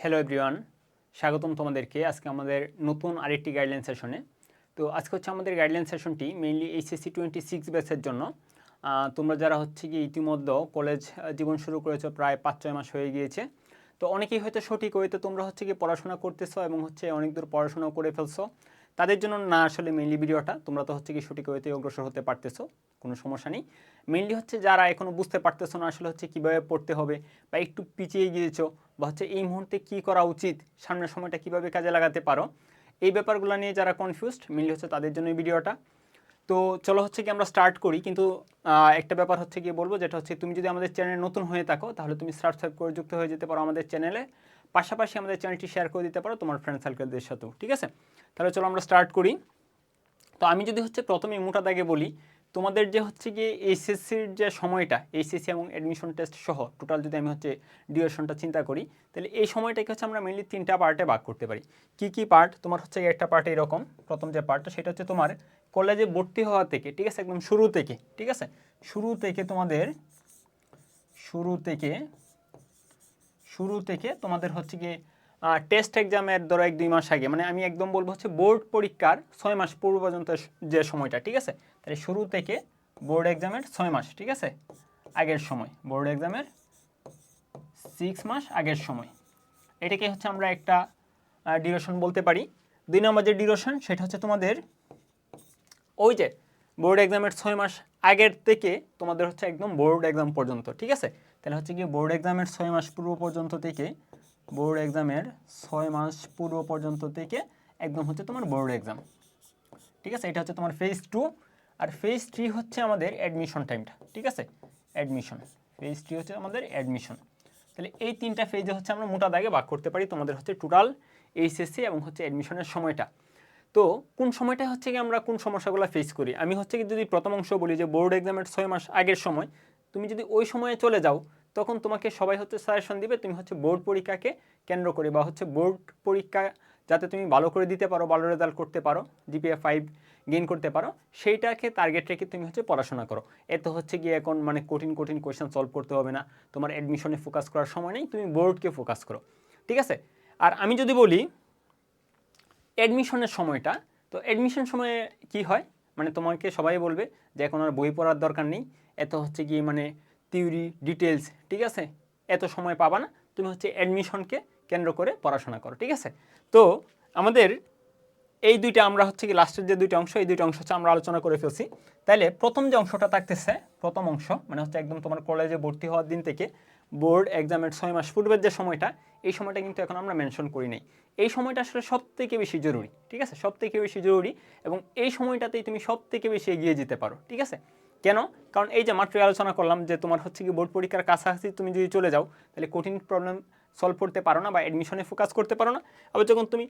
Hello everyone স্বাগতম তোমাদেরকে আজকে আমাদের নতুন আরেকটি গাইডলাইন সেশনে তো আজকে হচ্ছে আমাদের গাইডলাইন সেশনটি মেইনলি এইচএসসি টোয়েন্টি সিক্স ব্যাচের জন্য। তোমরা যারা হচ্ছে কি ইতিমধ্যে কলেজ জীবন শুরু করেছ, প্রায় পাঁচ ছয় মাস হয়ে গিয়েছে। তো অনেকেই হয়তো সঠিক হয়তো তোমরা হচ্ছে কি পড়াশোনা করতেছো এবং হচ্ছে অনেক দূর পড়াশোনা করে ফেলছো। তাদের জন্য না আসলে মেইনলি ভিডিওটা, তোমরা তো হচ্ছে কি সঠিক হইতে অগ্রসর হতে পারতেছো, কোনো সমস্যা নেই। মেইনলি হচ্ছে যারা এখনও বুঝতে পারতেছো না আসলে হচ্ছে কীভাবে পড়তে হবে বা একটু পিছিয়ে গিয়েছো বা হচ্ছে এই মুহূর্তে কী করা উচিত, সামনের সময়টা কীভাবে কাজে লাগাতে পারো, এই ব্যাপারগুলো নিয়ে যারা কনফিউজড মেইনলি হচ্ছে তাদের জন্য এই ভিডিওটা। তো চলো হচ্ছে কি আমরা স্টার্ট করি, কিন্তু একটা ব্যাপার হচ্ছে কি বলব, যেটা হচ্ছে তুমি যদি আমাদের চ্যানেলে নতুন হয়ে থাকো, তাহলে তুমি সাবস্ক্রাইব করে যুক্ত হয়ে যেতে পারো আমাদের চ্যানেলে পাশাপাশি আমাদের চ্যানেলটি শেয়ার করে দিতে পারো তোমার ফ্রেন্ড সার্কেলদের সাথেও, ঠিক আছে? তাহলে চলো আমরা স্টার্ট করি। তো আমি যদি হচ্ছে প্রথমে মোটা দাগে বলি, তোমাদের যে হচ্ছে গিয়ে এইচএসসির যে সময়টা এইচএসসি এবং অ্যাডমিশন টেস্ট সহ টোটাল যদি আমি হচ্ছে ডিউরেশনটা চিন্তা করি, তাহলে এই সময়টাকে হচ্ছে আমরা মেনলি তিনটা পার্টে ভাগ করতে পারি। কি কি পার্ট তোমার হচ্ছে একটা পার্ট এরকম, প্রথম যে পার্টটা সেটা হচ্ছে তোমার কলেজে ভর্তি হওয়া থেকে, ঠিক আছে? একদম শুরু থেকে, ঠিক আছে? শুরু থেকে তোমাদের, শুরু থেকে শুরু থেকে তোমাদের হচ্ছে গিয়ে টেস্ট এক্সামের ধরো এক, দুই মাস আগে মানে আমি একদম বলব হচ্ছে বোর্ড পরীক্ষার ছয় মাস পূর্ব পর্যন্ত যে সময়টা, ঠিক আছে? তাহলে শুরু থেকে বোর্ড এক্সামের ছয় মাস, ঠিক আছে? আগের সময় বোর্ড এক্সামের সিক্স মাস আগের সময়। এটাকে হচ্ছে আমরা একটা ডিউরেশন বলতে পারি। দুই নম্বর যে ডিউরেশন সেটা হচ্ছে তোমাদের ওই যে বোর্ড এক্সামের ছয় মাস আগের থেকে তোমাদের হচ্ছে একদম বোর্ড এক্সাম পর্যন্ত, ঠিক আছে? তাহলে হচ্ছে কি বোর্ড এক্সামের ছয় মাস পূর্ব পর্যন্ত থেকে বোর্ড এক্সামের ছয় মাস পূর্ব পর্যন্ত থেকে একদম হচ্ছে তোমার বোর্ড এক্সাম। ঠিক আছে? এটা হচ্ছে তোমার ফেজ টু আর ফেজ থ্রি হচ্ছে আমাদের অ্যাডমিশন টাইমটা ঠিক আছে? অ্যাডমিশন ফেজ থ্রি হচ্ছে আমাদের অ্যাডমিশন তাহলে এই তিনটা ফেজে হচ্ছে আমরা মোটা দাগে ভাগ করতে পারি তোমাদের হচ্ছে টোটাল এইচএসসি এবং হচ্ছে অ্যাডমিশনের সময়টা। তো কোন সময়টা হচ্ছে কি আমরা কোন সমস্যাগুলো ফেস করি? আমি হচ্ছে কি যদি প্রথম অংশ বলি যে বোর্ড এক্সামের ছয় মাস আগের সময়, তুমি যদি ওই সময়ে চলে যাও তখন তোমাকে সবাই হচ্ছে সাজেশন দিবে, তুমি হচ্ছে বোর্ড পরীক্ষাকে কেন্দ্র করে বা হচ্ছে বোর্ড পরীক্ষা যাতে তুমি ভালো করে দিতে পারো, ভালো রেজাল্ট করতে পারো জিপিএ ফাইভ গেইন করতে পারো, সেইটাকে টার্গেট রেখে তুমি হচ্ছে পড়াশোনা করো। এত হচ্ছে গিয়ে এখন মানে কঠিন কঠিন কোয়েশ্চেন সলভ করতে হবে না, তোমার অ্যাডমিশনে ফোকাস করার সময় নেই, তুমি বোর্ডকে ফোকাস করো। ঠিক আছে? আর আমি যদি বলি অ্যাডমিশনের সময়টা, তো অ্যাডমিশন সময়ে কি হয়? মানে তোমাকে সবাই বলবে যে এখন আর বই পড়ার দরকার নেই, এত হচ্ছে গিয়ে মানে থিওরি ডিটেলস ঠিক আছে? এত সময় পাবা না। তুমি হচ্ছে অ্যাডমিশনকে কেন্দ্র করে পড়াশোনা করো, ঠিক আছে? তো আমাদের এই দুইটা আমরা হচ্ছে কি লাস্টের যে দুইটা অংশ, এই দুইটা অংশ হচ্ছে আমরা আলোচনা করে ফেলছি। তাইলে প্রথম যে অংশটা থাকতেছে, প্রথম অংশ মানে হচ্ছে একদম তোমার কলেজে ভর্তি হওয়ার দিন থেকে বোর্ড এক্সামের ছয় মাস পূর্বের যে সময়টা, এই সময়টা কিন্তু এখন আমরা মেনশন করি নাই। এই সময়টা আসলে সব থেকে বেশি জরুরি, ঠিক আছে? সব থেকে বেশি জরুরি এবং এই সময়টাতেই তুমি সব থেকে বেশি এগিয়ে যেতে পারো, ঠিক আছে? কেন? কারণ এই যে মাত্র আলোচনা করলাম যে তোমার হচ্ছে কি বোর্ড পরীক্ষার কাছাকাছি তুমি যদি চলে যাও, তাহলে কঠিন প্রবলেম সলভ করতে পারো না বা অ্যাডমিশনে ফোকাস করতে পারো না। আবার যখন তুমি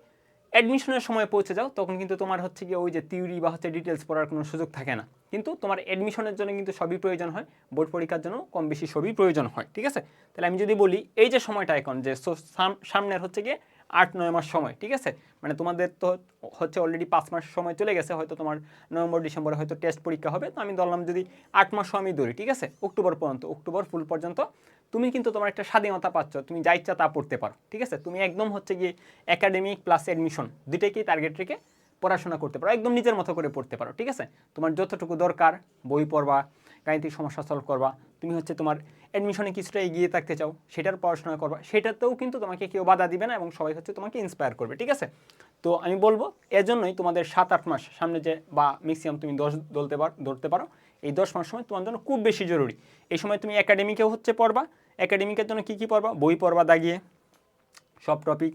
অ্যাডমিশনের সময় পৌঁছে যাও, তখন কিন্তু তোমার হচ্ছে গিয়ে ওই যে থিওরি বা হচ্ছে ডিটেলস পড়ার কোনো সুযোগ থাকে না। কিন্তু তোমার অ্যাডমিশনের জন্য কিন্তু সবই প্রয়োজন হয়, বোর্ড পরীক্ষার জন্য কম বেশি সবই প্রয়োজন হয়, ঠিক আছে? তাহলে আমি যদি বলি, এই যে সময়টা এখন যে সামনের হচ্ছে গিয়ে আট, নয় মাস সময়, ঠিক আছে? মানে তোমাদের তো হচ্ছে অলরেডি পাঁচ মাস সময় চলে গেছে, হয়তো তোমার নভেম্বর, ডিসেম্বরে হয়তো টেস্ট পরীক্ষা হবে, তো আমি ধরলাম যদি আট মাসও আমি ধরি, ঠিক আছে? অক্টোবর পর্যন্ত, অক্টোবর ফুল পর্যন্ত, তুমি কিন্তু তোমার একটা স্বাধীনতা পাচ্ছ, তুমি যা ইচ্ছা তা পড়তে পারো, ঠিক আছে? তুমি একদম হচ্ছে গিয়ে একাডেমিক প্লাস অ্যাডমিশন দুইটাকেই টার্গেট রেখে পড়াশোনা করতে পারো, একদম নিজের মতো করে পড়তে পারো, ঠিক আছে? তোমার যতটুকু দরকার, বই পড়বা গাণিতিক সমস্যা সলভ করবা। তুমি হচ্ছে তোমার অ্যাডমিশনে কিছুটা এগিয়ে থাকতে চাও, সেটার পড়াশোনা করবা। সেটাতেও কিন্তু তোমাকে কেউ বাধা দিবে না এবং সবাই হচ্ছে তোমাকে ইন্সপায়ার করবে, ঠিক আছে? তো আমি বলব, এজন্যই তোমাদের সাত আট মাস সামনে যে বা ম্যাক্সিমাম তুমি দশ ধরতে পার, ধরতে পারো, এই দশ মাস সময় তোমার জন্য খুব বেশি জরুরি। এই সময় তুমি একাডেমিকেও হচ্ছে পড়বা। একাডেমিকের জন্য কী কী পড়বা? বই পড়বা দাগিয়ে, সব টপিক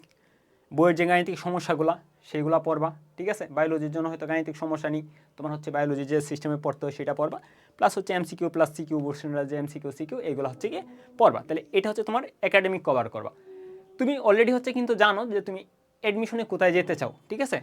বইয়ের যে গাণিতিক সমস্যাগুলো সেইগুলো পড়বা, ঠিক আছে? বায়োলজির জন্য হয়তো গাণিতিক সমস্যা নেই, তোমার হচ্ছে বায়োলজি যে সিস্টেমে পড়তে হয় সেটা পড়বা প্লাস হচ্ছে এমসিকিউ প্লাস সিকিউ বসুনরা যে এমসিকিউ সিকিউ এগুলো হচ্ছে গিয়ে পড়বা। তাহলে এটা হচ্ছে তোমার একাডেমিক কভার করবা। তুমি অলরেডি হচ্ছে কিন্তু জানো যে তুমি অ্যাডমিশনে কোথায় যেতে চাও, ঠিক আছে?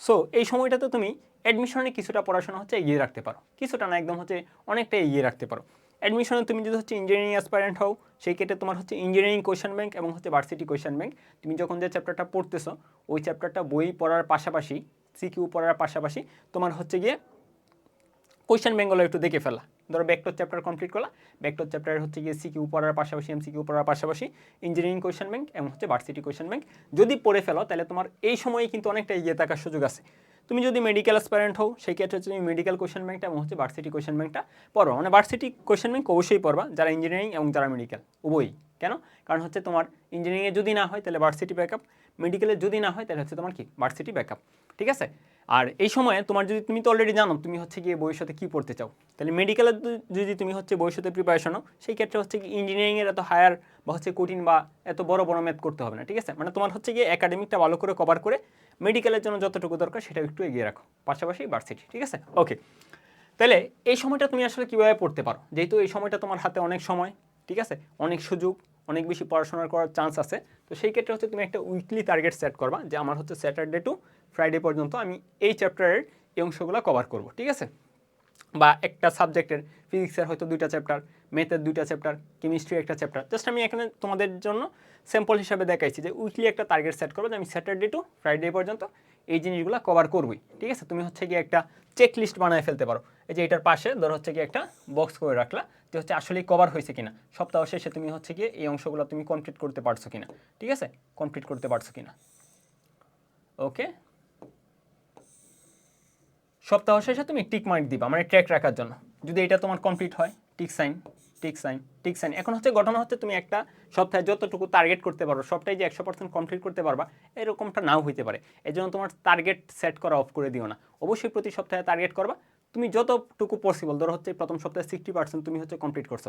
সো এই সময়টাতে তুমি অ্যাডমিশনে কিছুটা পড়াশোনা হচ্ছে এগিয়ে রাখতে পারো। কিছুটা না, একদম হচ্ছে অনেকটা এগিয়ে রাখতে পারো। অ্যাডমিশনে তুমি যদি হচ্ছে ইঞ্জিনিয়ারিং অ্যাসপারেন্ট হও, সেই ক্ষেত্রে তোমার হচ্ছে ইঞ্জিনিয়ারিং কোয়েশন ব্যাংক এবং হচ্ছে ভার্সিটি কোয়েশন ব্যাংক তুমি যখন যে চ্যাপ্টারটা পড়তেছো, ওই চ্যাপ্টারটা বই পড়ার পাশাপাশি সিকিউ পড়ার পাশাপাশি তোমার হচ্ছে গিয়ে কোয়েশ্চেন ব্যাঙ্গগুলো একটু দেখে ফেলা। ধরো ব্যাকটর চ্যাপ্টার কমপ্লিট করলা ব্যাকটর চ্যাপ্টার হচ্ছে গিয়ে সিকিউ পড়ার পাশাপাশি এমসিকিউ পড়ার পাশাপাশি ইঞ্জিনিয়ারিং কোয়েশন ব্যাংক এবং হচ্ছে ভার্সিটি কোয়েশ্চেন ব্যাংক যদি পড়ে ফেলো, তাহলে তোমার এই সময়ে কিন্তু অনেকটা এগিয়ে থাকার সুযোগ আছে। তুমি যদি মেডিকেল অ্যাসপারেন্ট হও সেই ক্ষেত্রে হচ্ছে তুমি মেডিকেল কোয়েশন ব্যাংকটা এবং হচ্ছে ভার্সিটি কোয়েশন ব্যাংকটা পড়ো মানে ভার্সিটি কোয়েশন ব্যাংক অবশ্যই পড়বা, যারা ইঞ্জিনিয়ারিং এবং যারা মেডিকেল উভয়ই। কেন? কারণ হচ্ছে তোমার ইঞ্জিনিয়ারিংয়ে যদি না হয়, তাহলে ভার্সিটি ব্যাকআপ মেডিকেলে যদি না হয়, তাহলে হচ্ছে তোমার কি? ভার্সিটি ব্যাকআপ ঠিক আছে? আর এই সময়ে তোমার যদি তুমি তো অলরেডি জানো, তুমি হচ্ছে গিয়ে ভবিষ্যতে কী পড়তে চাও? তাহলে মেডিকেলের যদি তুমি হচ্ছে ভবিষ্যতে প্রিপারেশন হও সেই ক্ষেত্রে হচ্ছে কি ইঞ্জিনিয়ারিংয়ের এত হায়ার বা হচ্ছে কঠিন বা এত বড় বড় ম্যাথ করতে হবে না, ঠিক আছে? মানে তোমার হচ্ছে গিয়ে একাডেমিকটা ভালো করে কভার করে মেডিকেলের জন্য যতটুকু দরকার সেটা একটু এগিয়ে রাখো, পাশাপাশি ভার্সিটি ঠিক আছে? ওকে তাহলে এই সময়টা তুমি আসলে কীভাবে পড়তে পারো? যেহেতু এই সময়টা তোমার হাতে অনেক সময়, ঠিক আছে? অনেক সুযোগ অনেক বেশি পড়াশোনা করার চান্স আছে। তো সেই ক্ষেত্রে হচ্ছে তুমি একটা উইকলি টার্গেট সেট করবা যে আমার হচ্ছে স্যাটারডে টু ফ্রাইডে পর্যন্ত আমি এই চ্যাপ্টারের এই অংশগুলো কভার করব, ঠিক আছে? বা একটা সাবজেক্টের ফিজিক্সের হয়তো দুইটা চ্যাপ্টার ম্যাথের দুইটা চ্যাপ্টার কেমিস্ট্রি একটা চ্যাপ্টার জাস্ট আমি এখানে তোমাদের জন্য স্যাম্পল হিসাবে দেখাইছি যে উইকলি একটা টার্গেট সেট করব যে আমি স্যাটারডে টু ফ্রাইডে পর্যন্ত এই জিনিসগুলো কভার করবই, ঠিক আছে? তুমি হচ্ছে গিয়ে একটা চেক লিস্ট বানায় ফেলতে পারো। এই যে এটার পাশে ধর হচ্ছে গিয়ে একটা বক্স করে রাখলা। যে হচ্ছে আসলেই কভার হয়েছে কিনা। সপ্তাহ শেষে তুমি হচ্ছে গিয়ে এই অংশগুলো তুমি কমপ্লিট করতে পারছ কিনা। ঠিক আছে? কমপ্লিট করতে পারছ কিনা। ওকে সপ্তাহ শেষে তুমি টিক মার্ক দিবা মানে ট্র্যাক রাখার জন্য। যদি এটা তোমার কমপ্লিট হয় tick sign tick sign tick sign এখন হচ্ছে ঘটনা হচ্ছে তুমি একটা সপ্তাহে যতটুকু টার্গেট করতে পারো, সবটাই যে একশো পার্সেন্ট কমপ্লিট করতে পারবা, এরকমটা নাও হইতে পারে। এই জন্য তোমার টার্গেট সেট করা অফ করে দিও না। অবশ্যই প্রতি সপ্তাহে টার্গেট করবা। তুমি যতটুকু পসিবল ধরো হচ্ছে প্রথম সপ্তাহে সিক্সটি পার্সেন্ট তুমি হচ্ছে কমপ্লিট করছ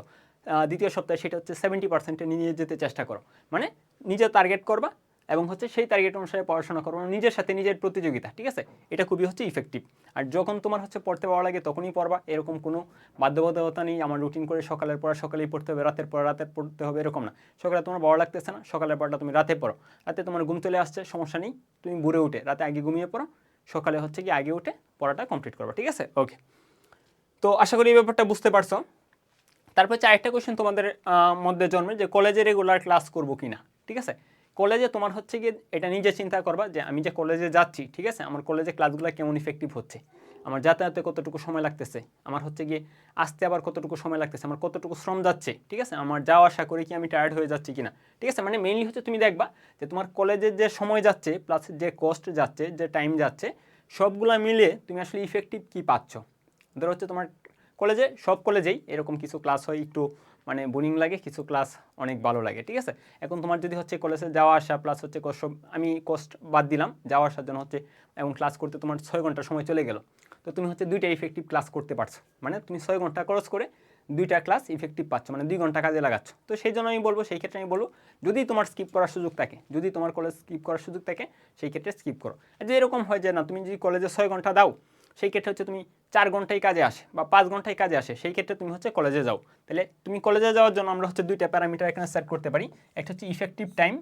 দ্বিতীয় সপ্তাহে সেটা হচ্ছে সেভেন্টি পার্সেন্টে নিয়ে যেতে চেষ্টা করো। মানে নিজে টার্গেট করবা এবং হচ্ছে সেই টার্গেট অনুসারে পড়াশোনা করো নিজের সাথে নিজের প্রতিযোগিতা, ঠিক আছে? এটা খুবই হচ্ছে ইফেক্টিভ আর যখন তোমার হচ্ছে পড়তে পাওয়া লাগে তখনই পড়বা, এরকম কোনো বাধ্যবাধকতা নেই, আমার রুটিন করে সকালের পড়া সকালেই পড়তে হবে, রাতের পড়া রাতের পড়তে হবে, এরকম না। সকালে তোমার বড় লাগতেছে না, সকালের পড়াটা তুমি রাতে পড়ো। রাতে তোমার ঘুম চলে আসছে, সমস্যা নেই, তুমি বুড়ে উঠে রাতে আগে ঘুমিয়ে পড়ো, সকালে হচ্ছে কি আগে উঠে পড়াটা কমপ্লিট করবা, ঠিক আছে? ওকে তো আশা করি এই ব্যাপারটা বুঝতে পারছ। তারপর হচ্ছে আরেকটা কোয়েশ্চেন তোমাদের মধ্যে জন্মে যে কলেজে রেগুলার ক্লাস করব কি না ঠিক আছে? কলেজে তোমার হচ্ছে গিয়ে এটা নিজে চিন্তা করবা যে আমি যে কলেজে যাচ্ছি, ঠিক আছে? আমার কলেজে ক্লাসগুলো কেমন ইফেক্টিভ হচ্ছে? আমার যাতায়াতে কতটুকু সময় লাগতেছে? আমার হচ্ছে গিয়ে আসতে আবার কতটুকু সময় লাগতেছে? আমার কতটুকু শ্রম যাচ্ছে? ঠিক আছে? আমার যাওয়া আসা করে কি আমি টায়ার্ড হয়ে যাচ্ছি কিনা? ঠিক আছে? মানে মেইনলি হচ্ছে তুমি দেখবা যে তোমার কলেজের যে সময় যাচ্ছে প্লাস যে কস্ট যাচ্ছে, যে টাইম যাচ্ছে সবগুলা মিলে তুমি আসলে ইফেক্টিভ কি পাচ্ছ? ধরো হচ্ছে তোমার কলেজে সব কলেজেই এরকম কিছু ক্লাস হয়, একটু মানে বোরিং লাগে, কিছু ক্লাস অনেক ভালো লাগে, ঠিক আছে? এখন তোমার যদি হচ্ছে কলেজে যাওয়া আসা প্লাস হচ্ছে কষ্ট আমি কষ্ট বাদ দিলাম, যাওয়া আসার জন্য হচ্ছে এবং ক্লাস করতে তোমার ছয় ঘণ্টা সময় চলে গেল। তো তুমি হচ্ছে দুইটা ইফেক্টিভ ক্লাস করতে পারছ। মানে তুমি ছয় ঘণ্টা খরচ করে দুইটা ক্লাস ইফেক্টিভ পাচ্ছ মানে দুই ঘণ্টা কাজে লাগাচ্ছ। তো সেই জন্য আমি বলব, সেই ক্ষেত্রে আমি বলব, যদি তোমার স্কিপ করার সুযোগ থাকে, যদি তোমার কলেজ স্কিপ করার সুযোগ থাকে, সেই ক্ষেত্রে স্কিপ করো। যে এরকম হয় যে না, তুমি যদি কলেজে ছয় ঘণ্টা দাও, সেই ক্ষেত্রে হচ্ছে তুমি চার ঘন্টায় কাজে আসে বা পাঁচ ঘন্টায় কাজে আসে, সেই ক্ষেত্রে তুমি হচ্ছে কলেজে যাও। তাহলে তুমি কলেজে যাওয়ার জন্য আমরা হচ্ছে দুইটা প্যারামিটার এখানে সেট করতে পারি। একটা হচ্ছে effective time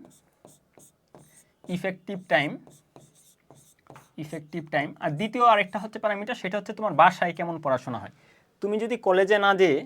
effective time effective time আর দ্বিতীয় আরেকটা হচ্ছে প্যারামিটার সেটা হচ্ছে তোমার বাসায় কেমন পড়াশোনা হয়। তুমি যদি কলেজে না যেয়ে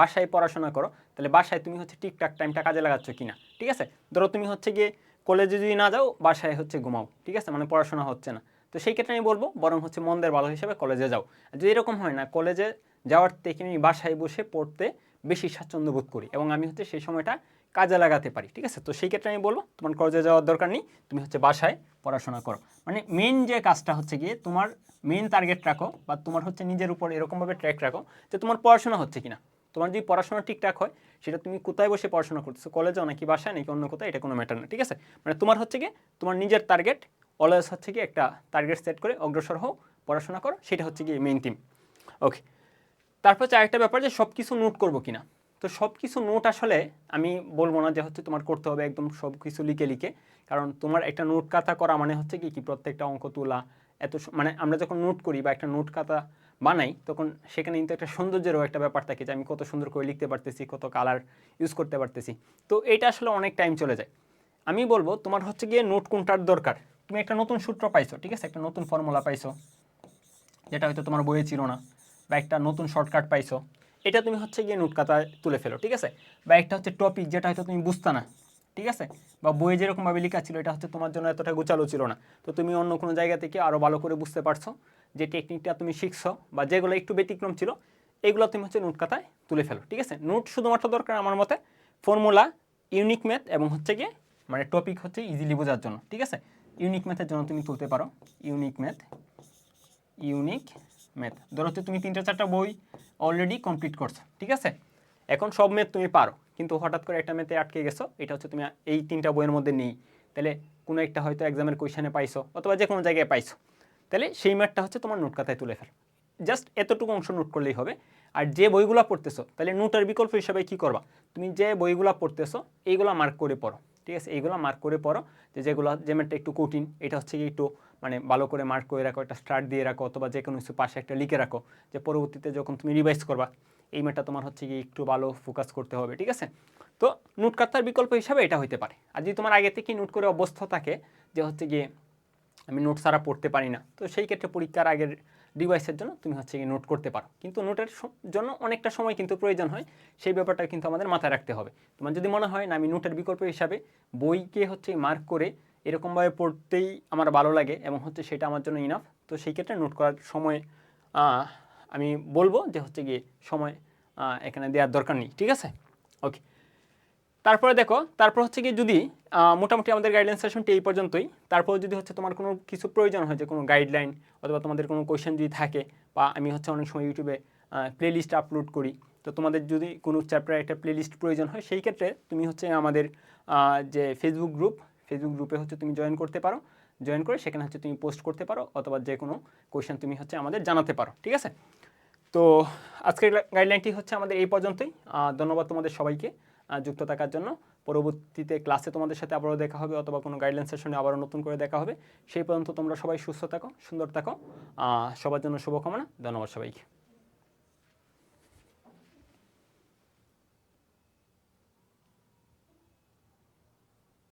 বাসায় পড়াশোনা করো, তাহলে বাসায় তুমি হচ্ছে ঠিকঠাক টাইমটা কাজে লাগাচ্ছ কিনা, ঠিক আছে? ধরো তুমি হচ্ছে গিয়ে কলেজে যদি না যাও, বাসায় হচ্ছে ঘুমাও, ঠিক আছে? মানে পড়াশোনা হচ্ছে না। তো সেই ক্ষেত্রে আমি বলব, বরং হচ্ছে মন্দের ভালো হিসেবে কলেজে যাও। যদি এরকম হয় না কলেজে যাওয়ার থেকে আমি বাসায় বসে পড়তে বেশি স্বাচ্ছন্দ্য বোধ করি এবং আমি হচ্ছে সেই সময়টা কাজে লাগাতে পারি, ঠিক আছে? তো সেই ক্ষেত্রে আমি বলব, তোমার কলেজে যাওয়ার দরকার নেই, তুমি হচ্ছে বাসায় পড়াশোনা করো। মানে মেন যে কাজটা হচ্ছে গিয়ে তোমার মেন টার্গেট রাখো বা তোমার হচ্ছে নিজের উপর এরকমভাবে ট্র্যাক রাখো যে তোমার পড়াশোনা হচ্ছে কিনা। তোমার যদি পড়াশোনা ঠিকঠাক হয়, সেটা তুমি কোথায় বসে পড়াশোনা করতেছো? কলেজেও নাকি বাসায় নাকি অন্য কোথায়? এটা কোনো ম্যাটার না, ঠিক আছে? মানে তোমার হচ্ছে গিয়ে, তোমার নিজের টার্গেট অলওয়েজ হচ্ছে কি একটা টার্গেট সেট করে অগ্রসর হও, পড়াশোনা করো, সেটা হচ্ছে গিয়ে মেইন টিম ওকে তারপর হচ্ছে আরেকটা ব্যাপার যে সব কিছু নোট করব কিনা? তো সব কিছু নোট আসলে আমি বলব না যে হচ্ছে তোমার করতে হবে, একদম সব কিছু লিখে লিখে। কারণ তোমার একটা নোট খাতা করা মানে হচ্ছে কি কি? প্রত্যেকটা অঙ্ক তোলা, এত মানে আমরা যখন নোট করি বা একটা নোট খাতা বানাই, তখন সেখানে কিন্তু একটা সৌন্দর্যেরও একটা ব্যাপার থাকে যে আমি কত সুন্দর করে লিখতে পারতেছি, কত কালার ইউজ করতে পারতেছি। তো এটা আসলে অনেক টাইম চলে যায়। আমি বলব, তোমার হচ্ছে গিয়ে নোট কোনটার দরকার? তুমি একটা নতুন সূত্র পাইছো, ঠিক আছে? একটা নতুন ফর্মুলা পাইছো, যেটা হয়তো তোমার বইয়ে ছিল না, বা একটা নতুন শর্টকাট পাইছো, এটা তুমি হচ্ছে গিয়ে নোট খাতায় তুলে ফেলো, ঠিক আছে? বা একটা হচ্ছে টপিক যেটা হয়তো তুমি বুঝতে না, ঠিক আছে? বা বইয়ে যেরকমভাবে লেখা ছিল, এটা হচ্ছে তোমার জন্য এতটা গোছালো ছিল না। তো তুমি অন্য কোনো জায়গা থেকে আরও ভালো করে বুঝতে পারছ। যে টেকনিকটা তুমি শিখছো বা যেগুলো একটু ব্যতিক্রম ছিল, এগুলো তুমি হচ্ছে নোট খাতায় তুলে ফেলো, ঠিক আছে? নোট শুধুমাত্র দরকার আমার মতে ফর্মুলা ইউনিক ম্যাথ এবং হচ্ছে গিয়ে মানে টপিক হচ্ছে ইজিলি বোঝার জন্য, ঠিক আছে? ইউনিক ম্যাথের জন্য তুমি তুলতে পারো। ইউনিক ম্যাথ ইউনিক ম্যাথ ধরো হচ্ছে তুমি তিনটা চারটা বই অলরেডি কমপ্লিট করছ, ঠিক আছে? এখন সব ম্যাথ তুমি পারো, কিন্তু হঠাৎ করে একটা ম্যাথে আটকে গেছো, এটা হচ্ছে তুমি এই তিনটা বইয়ের মধ্যে নেই। তাহলে কোনো একটা হয়তো এক্সামের কোয়েশনে পাইছো অথবা যে কোনো জায়গায় পাইছো। তাহলে সেই ম্যাটটা হচ্ছে তোমার নোট খাতায় তুলে ফেল। জাস্ট এতটুকু অংশ নোট করলেই হবে। আর যে বইগুলো পড়তেছো, তাহলে নোটের বিকল্প হিসাবে কি করবা? তুমি যে বইগুলো পড়তেছো, এইগুলো মার্ক করে পড়ো। ঠিক আছে? এইগুলো মার্ক করে পড়ো যে যেগুলো, যে ম্যাটটা একটু কঠিন, এটা হচ্ছে কি একটু মানে ভালো করে মার্ক করে রাখো, একটা স্টার্ট দিয়ে রাখো অথবা যে কোনো কিছু পাশে একটা লিখে রাখো যে পরবর্তীতে যখন তুমি রিভাইজ করবা, এই ম্যাটটা তোমার হচ্ছে কি একটু ভালো ফোকাস করতে হবে, ঠিক আছে? তো নোট কাটার বিকল্প হিসাবে এটা হইতে পারে। আর যদি তোমার আগে থেকে নোট করে অবস্থা থাকে যে হচ্ছে গিয়ে আমি নোট ছাড়া পড়তে পারি না। তো সেই ক্ষেত্রে পরীক্ষার আগের ডিভাইসের জন্য তুমি হচ্ছে কি নোট করতে পারো। কিন্তু নোটের জন্য অনেকটা সময় কিন্তু প্রয়োজন হয়, সেই ব্যাপারটা কিন্তু আমাদের মাথায় রাখতে হবে। তোমার যদি মনে হয় না, আমি নোটের বিকল্প হিসাবে বইকে হচ্ছে মার্ক করে এরকমভাবে পড়তেই আমার ভালো লাগে এবং হচ্ছে সেটা আমার জন্য ইনাফ তো সেই ক্ষেত্রে নোট করার সময় আমি বলব যে হচ্ছে গিয়ে সময় এখানে দেওয়ার দরকার নেই। ঠিক আছে? ওকে তারপরে দেখো, তারপর হচ্ছে কি যদি মোটামুটি আমাদের গাইডলাইন সেশনটি এই পর্যন্তই। তারপর যদি হচ্ছে তোমার কোনো কিছু প্রয়োজন হয়, যে কোনো গাইডলাইন অথবা তোমাদের কোনো কোয়েশ্চেন যদি থাকে, বা আমি হচ্ছে অনেক সময় ইউটিউবে প্লে লিস্ট আপলোড করি, তো তোমাদের যদি কোনো চ্যাপ্টারে একটা প্লে লিস্ট প্রয়োজন হয়, সেই ক্ষেত্রে তুমি হচ্ছে আমাদের যে ফেসবুক গ্রুপ ফেসবুক গ্রুপে হচ্ছে তুমি জয়েন করতে পারো। জয়েন করে সেখানে হচ্ছে তুমি পোস্ট করতে পারো, অথবা যে কোনো কোয়েশ্চেন তুমি হচ্ছে আমাদের জানাতে পারো, ঠিক আছে? তো আজকের গাইডলাইনটি হচ্ছে আমাদের এই পর্যন্তই। ধন্যবাদ তোমাদের সবাইকে। যুক্ত থাকার জন্য। পরবর্তীতে ক্লাসে তোমাদের সাথে আবারও দেখা হবে অথবা কোনো গাইডলাইন সেশনে আবারও নতুন করে দেখা হবে। সেই পর্যন্ত তোমরা সবাই সুস্থ থাকো, সুন্দর থাকো। সবার জন্য শুভকামনা। ধন্যবাদ সবাইকে।